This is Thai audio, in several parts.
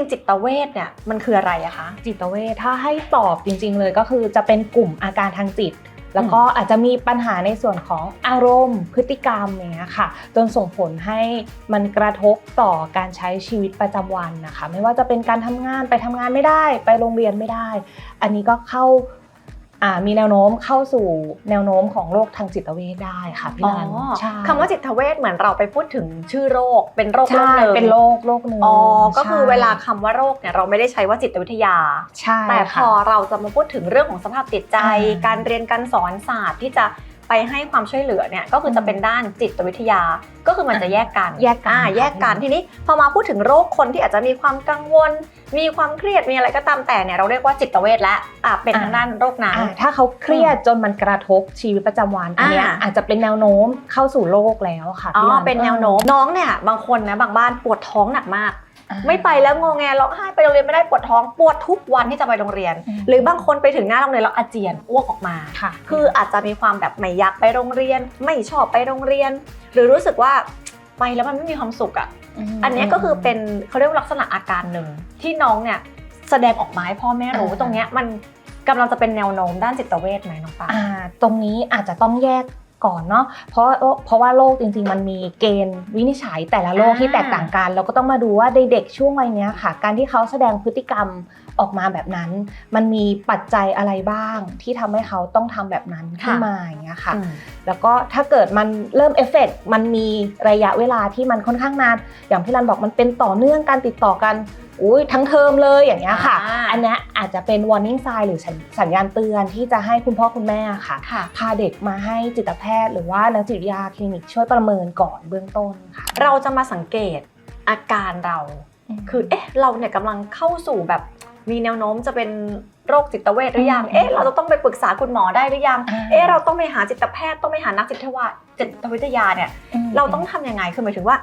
งๆ จิตเวชเนี่ยมันคืออะไรอะคะ จิตเวชถ้าให้ตอบจริง ๆ เลยก็คือจะเป็นกลุ่มอาการทางจิต แล้วก็อาจจะมีปัญหาในส่วนของอารมณ์ พฤติกรรมอย่างเงี้ยค่ะ จนส่งผลให้มันกระทบต่อการใช้ชีวิตประจำวันนะคะ ไม่ว่าจะเป็นการทำงานไปทำงานไม่ได้ ไปโรงเรียนไม่ได้ อันนี้ก็เข้าอ่า มีแนวโน้มเข้าสู่แนวโน้มของโรคทางจิตเวชได้ค่ะพี่อ๋อนันใช่คำว่าจิตเวชเหมือนเราไปพูดถึงชื่อโรคเป็นโรคโรใช่คหนึ่งเป็นโรคโรคหนึ่งอ๋อก็คือใช่เวลาคำว่าโรคเนี่ยเราไม่ได้ใช้ว่าจิตวิทยาใช่แต่พค่ะอเราจะมาพูดถึงเรื่องของสภาพจิตใจอ่าการเรียนการสอนศาสตร์ที่จะ ไปให้ความช่วยเหลือเนี่ยก็คือจะเป็นด้านจิตวิทยา ก็คือมันจะแยกกันแยกกันอ่าค่ะแยกกันทีนี้พอมาพูดถึงโรคคนที่อาจจะมีความกังวล มีความเครียดมีอะไรก็ตามแต่เนี่ยเราเรียกว่าจิตเวชแล้วอ่าเป็นทางด้านโรคนั้นอ่าถ้าเขาเครียดจนมันกระทบชีวิตประจำวันอันเนี้ยอ่าอาจจะเป็นแนวโน้มเข้าสู่โรคแล้วค่ะอ๋อพี่รัเป็นแนวโน้มน้องเนี่ยบางคนนะบางบ้านปวดท้องหนักมากอ่า ไม่ไปแล้วงอแงร้องไห้ไปโรงเรียนไม่ได้ปวดท้องปวดทุกวันที่จะไปโรงเรียนอืมหรือบางคนไปถึงหน้าโรงเรียนแล้วอาเจียนอ้วกออกมาค่ะคืออาจจะมีความแบบไม่อยากไปโรงเรียน ไม่ชอบไปโรงเรียน หรือรู้สึกว่าไปแล้วมันไม่มีความสุขอะมอันเนี้ยก็คือเป็นเขาเรียกว่าลักษณะอาการหนึ่งที่น้องเนี่ยแสดงออกมาให้พ่อแม่รู้อ่าตรงเนี้ยมันกำลังจะเป็นแนวโน้มด้านจิตเวชไหมน้องปาอ่าตรงนี้อาจจะต้องแยก ก่อนเนาะเพราะเพราะว่าโรคจริงๆ มันมีเกณฑ์วินิจฉัยแต่ละโรคที่แตกต่างกัน เราก็ต้องมาดูว่าในเด็กช่วงวัยเนี้ยค่ะ การที่เขาแสดงพฤติกรรมออกมาแบบนั้น มันมีปัจจัยอะไรบ้าง ที่ทำให้เขาต้องทำแบบนั้นขึ้นมาอย่างเงี้ยค่ะอืมแล้วก็ถ้าเกิดมันเริ่มเอฟเฟกต์มันมีระยะเวลาที่มันค่อนข้างนานอย่างพี่รันบอกมันเป็นต่อเนื่องการติดต่อกัน อุ้ยทั้งเทอมเลยอย่างเงี้ยค่ะอ่าอันเนี้ยอาจจะเป็น warning sign หรือสัญสัญญาณเตือนที่จะให้คุณพ่อคุณแม่ค่ะค่ะพาเด็กมาให้จิตแพทย์ หรือว่านักจิตวิทยาคลินิกช่วยประเมินก่อนเบื้องต้นค่ะ เราจะมาสังเกตอาการเรา คือเอ๊ะเราเนี่ยกำลังเข้าสู่แบบมีแนวโน้มจะเป็นโรคจิตเวชหรือยังอืมเอ๊ะ เราจะต้องไปปรึกษาคุณหมอได้หรือยังอ่าเอ๊ะ เราต้องไปหาจิตแพทย์ ต้องไปหานักจิตวาจิตวิทยาเนี่ยมเราต้องทำยังไง คือหมายถึงว่า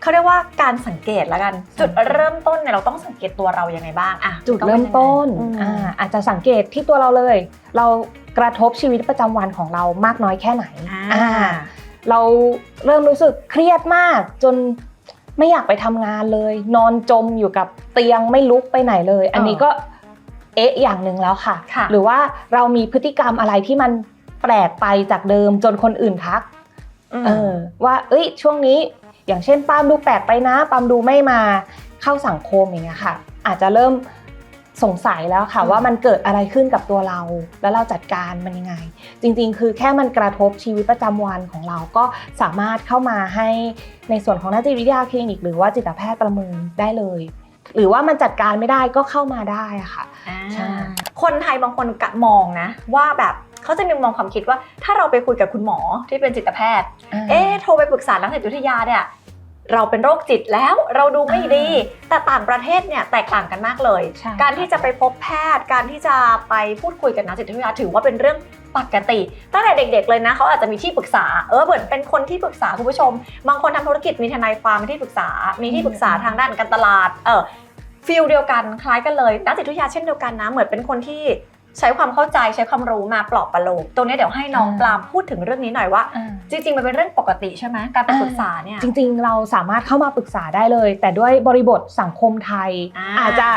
เขาเรียกว่าการสังเกตแล้วกัน จุดเริ่มต้นเนี่ยเราต้องสังเกตตัวเรายังไงบ้างอะจุดเริ่มต้นอืมอ่าอาจจะสังเกตที่ตัวเราเลย เรากระทบชีวิตประจำวันของเรามากน้อยแค่ไหนอ่าอ่าเราเริ่มรู้สึกเครียดมากจนไม่อยากไปทำงานเลย นอนจมอยู่กับเตียงไม่ลุกไปไหนเลย อันนี้ก็เอ๊ะอย่างหนึ่งแล้วค่ะค่ะหรือว่าเรามีพฤติกรรมอะไรที่มันแปลกไปจากเดิมจนคนอื่นทักมเออว่า เอ้ย ช่วงนี้ อย่างเช่นปาล์มดูแปลกไปนะปาล์มดูไม่มาเข้าสังคมอย่างเงี้ยค่ะ อาจจะเริ่มสงสัยแล้วค่ะอืมว่ามันเกิดอะไรขึ้นกับตัวเรา แล้วเราจัดการมันยังไง จริงๆ คือแค่มันกระทบชีวิตประจำวันของเราก็สามารถเข้ามาให้ในส่วนของนักจิตวิทยาคลินิก หรือว่าจิตแพทย์ประเมินได้เลย หรือว่ามันจัดการไม่ได้ก็เข้ามาได้อะค่ะอ่าใช่คนไทยบางคนกะมองนะ ว่าแบบเขาจะมีมองความคิดว่าถ้าเราไปคุยกับคุณหมอที่เป็นจิตแพทย์ เอ๊ะโทรไปปรึกษานักจิตวิทยาเนี่ย เราเป็นโรคจิตแล้วเราดูไม่ดี แต่ต่างประเทศเนี่ยแตกต่างกันมากเลย ใช่ การที่จะไปพบแพทย์ การที่จะไปพูดคุยกับนักจิตวิทยาถือว่าเป็นเรื่องปกติ ตั้งแต่เด็ก ๆ เลยนะเขาอาจจะมีที่ปรึกษาเออเหมือนเป็นคนที่ปรึกษาคุณผู้ชม บางคนทำธุรกิจมีทนายความมีที่ปรึกษา มีที่ปรึกษาทางด้านการตลาดเออฟิลเดียวกันคล้ายกันเลยนักจิตวิทยาเช่นเดียวกันนะเหมือนเป็นคนที่ ใช้ความเข้าใจใช้ความรู้มาปลอบประโลมตรงนี้เดี๋ยวให้น้องปลามพูดถึงเรื่องนี้หน่อยว่าอ่าจริง ๆ มันเป็นเรื่องปกติใช่ไหมการไปปรึกษาเนี่ยจริง ๆ เราสามารถเข้ามาปรึกษาได้เลย แต่ด้วยบริบทสังคมไทยอ่าอาจจะ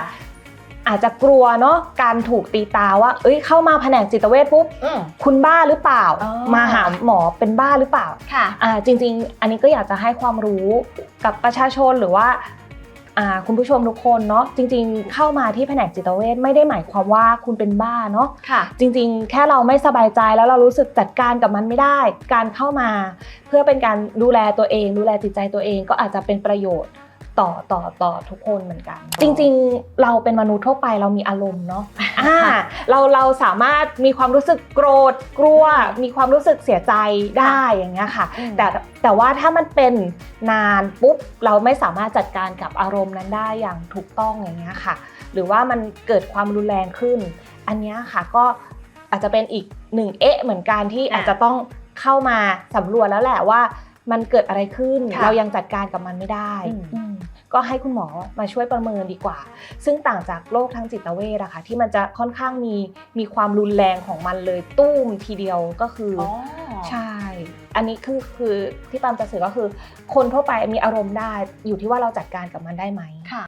อาจจะกลัวเนาะการถูกตีตาว่า เอ้ยเข้ามาแผนกจิตเวชปุ๊บอืมคุณบ้าหรือเปล่าอ๋อมาหาหมอเป็นบ้าหรือเปล่าค่ะอ่าจริง ๆ อันนี้ก็อยากจะให้ความรู้กับประชาชนหรือว่าอ่า คุณผู้ชมทุกคนเนาะจริง ๆ เข้ามาที่แผนกจิตเวชไม่ได้หมายความว่าคุณเป็นบ้าเนาะค่ะจริง ๆ แค่เราไม่สบายใจแล้วเรารู้สึกจัดการกับมันไม่ได้ การเข้ามา เพื่อเป็นการดูแลตัวเอง ดูแลจิตใจตัวเองก็อาจจะเป็นประโยชน์ ต่อต่อต่อทุกคนเหมือนกัน จริงๆ เราเป็นมนุษย์ทั่วไปเรามีอารมณ์เนาะอ่าเราเราสามารถมีความรู้สึกโกรธกลัว มีความรู้สึกเสียใจได้อย่างเงี้ยค่ะอืมแต่แต่ว่าถ้ามันเป็นนานปุ๊บเราไม่สามารถจัดการกับอารมณ์นั้นได้อย่างถูกต้องอย่างเงี้ยค่ะ หรือว่ามันเกิดความรุนแรงขึ้น อันเนี้ยค่ะก็อาจจะเป็นอีกหนึ่งเอ๊ะเหมือนกันที่อะอาจจะต้องเข้ามาสำรวจแล้วแหละว่ามันเกิดอะไรขึ้นค่ะเรายังจัดการกับมันไม่ได้อืมอืม ก็ให้คุณหมอมาช่วยประเมินดีกว่า ซึ่งต่างจากโรคทางจิตเวชอะค่ะที่มันจะค่อนข้างมีมีความรุนแรงของมันเลยตุ้มทีเดียวก็คือออ๋อใช่ อันนี้คือคือที่ปามจะสื่อก็คือ คนทั่วไปมีอารมณ์ได้อยู่ที่ว่าเราจัดการกับมันได้ไหมค่ะ